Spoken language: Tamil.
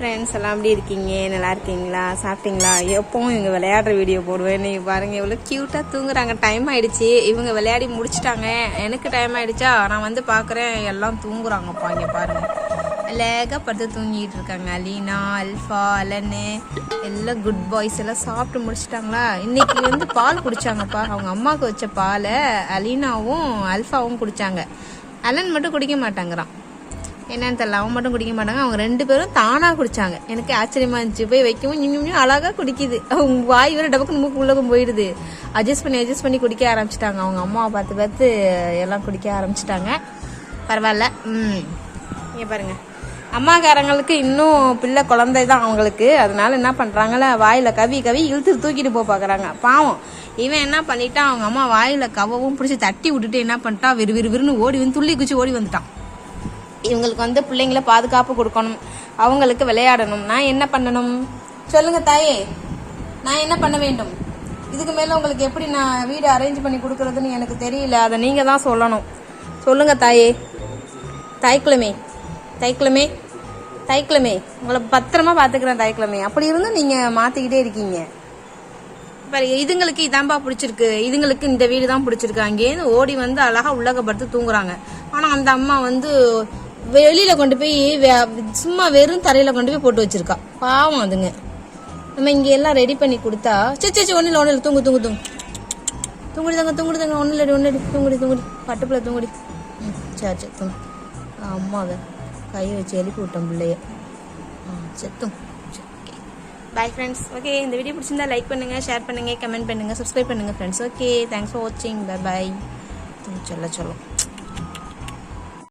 ஃப்ரெண்ட்ஸ் எல்லாம் எப்படி இருக்கீங்க? நல்லா இருக்கீங்களா? சாப்பிட்டீங்களா? எப்பவும் இவங்க விளையாடுற வீடியோ போடுவேன். நீங்கள் பாருங்க இவ்வளோ க்யூட்டாக தூங்குறாங்க. டைம் ஆயிடுச்சு. இவங்க விளையாடி முடிச்சிட்டாங்க. எனக்கு டைம் ஆயிடுச்சா? நான் வந்து பார்க்குறேன். எல்லாம் தூங்குறாங்கப்பா இங்கே பாருங்க. லேகா படுத்து தூங்கிட்டு இருக்காங்க. அலீனா அல்ஃபா அலன்னு எல்லாம் குட் பாய்ஸ் எல்லாம் சாப்பிட்டு முடிச்சிட்டாங்களா? இன்னைக்கு வந்து பால் குடிச்சாங்கப்பா. அவங்க அம்மாவுக்கு வச்ச பாலை அலீனாவும் அல்ஃபாவும் குடிச்சாங்க. அலன் மட்டும் குடிக்க மாட்டாங்கிறான். என்னன்னு தெரியல அவன் மட்டும் குடிக்க மாட்டாங்க. அவங்க ரெண்டு பேரும் தானாக குடிச்சாங்க. எனக்கு ஆச்சரியமா இருந்துச்சு. போய் வைக்கவும் இன்னும் இன்னும் அழகாக குடிக்குது. அவங்க வாய் வேற டபக்குன்னு மூக்கு உள்ளக்கும் போயிடுது. அட்ஜஸ்ட் பண்ணி அட்ஜஸ்ட் பண்ணி குடிக்க ஆரம்பிச்சிட்டாங்க. அவங்க அம்மாவை பார்த்து பார்த்து எல்லாம் குடிக்க ஆரம்பிச்சிட்டாங்க. பரவாயில்ல. ம். நீங்கள் பாருங்கள் அம்மாக்காரங்களுக்கு இன்னும் பிள்ளை குழந்தை தான் அவங்களுக்கு. அதனால என்ன பண்றாங்கல்ல வாயில் கவி கவி இழுத்து தூக்கிட்டு போக பார்க்குறாங்க பாவம். இவன் என்ன பண்ணிட்டான்? அவங்க அம்மா வாயில் கவவும் பிடிச்சி தட்டி விட்டுட்டு என்ன பண்ணிட்டான்? விறு ஓடி வந்து துள்ளி குச்சி ஓடி வந்துட்டான். இவங்களுக்கு வந்து பிள்ளைங்கள பாதுகாப்பு கொடுக்கணும். அவங்களுக்கு விளையாடணும். நான் என்ன பண்ணணும்? சொல்லுங்க தாயே. நான் என்ன பண்ண வேண்டும்? இதுக்கு மேல உங்களுக்கு எப்படி நான் வீடு அரேஞ்ச் பண்ணி கொடுக்கறதுன்னு எனக்கு தெரியல. அதை நீங்க தான் சொல்லணும். சொல்லுங்க தாயே. தாய்க்குளமே தாய்க்குளமே தாய்க்குளமே உங்களை பத்திரமா பாத்துக்கிறேன் தாய்க்குளமே அப்படி இருந்தும் நீங்க மாத்திக்கிட்டே இருக்கீங்க. பாரு இதுங்களுக்கு இதான்பா பிடிச்சிருக்கு. இதுங்களுக்கு இந்த வீடு தான் பிடிச்சிருக்கு. அங்கேருந்து ஓடி வந்து அழகா உள்ளகப்படுத்து தூங்குறாங்க. ஆனா அந்த அம்மா வந்து வெளியில கொண்டு போய் சும்மா வெறும் தரையில கொண்டு போய் போட்டு வச்சிருக்கா. பாவம் அதுங்க. நம்ம இங்க எல்லாம் ரெடி பண்ணி கொடுத்தா சே சே ஒண்ணு இல்லை ஒண்ணு இல்லை தூங்கு தூங்கு தூங்கு. தூங்குடி தாங்க தூங்குடி தாங்க ஒண்ணு இல்லை ஒண்ணு இல்லை தூங்குடி தூங்குடி. பட்டுப்புல தூங்குடி. ம் சரி சரி தூங்கு. அம்மாவை கையை வச்சு எழுப்பி விட்டோம் பிள்ளைய. ஆ செத்தும் பாய் ஃப்ரெண்ட்ஸ் ஓகே. இந்த வீடியோ பிடிச்சிருந்தா லைக் பண்ணுங்க ஷேர் பண்ணுங்க கமெண்ட் பண்ணுங்க சப்ஸ்கிரைப் பண்ணுங்க ஃப்ரெண்ட்ஸ் ஓகே தேங்க்ஸ் ஃபார் வாட்சிங் பை பாய் சொல்ல சொல்லும்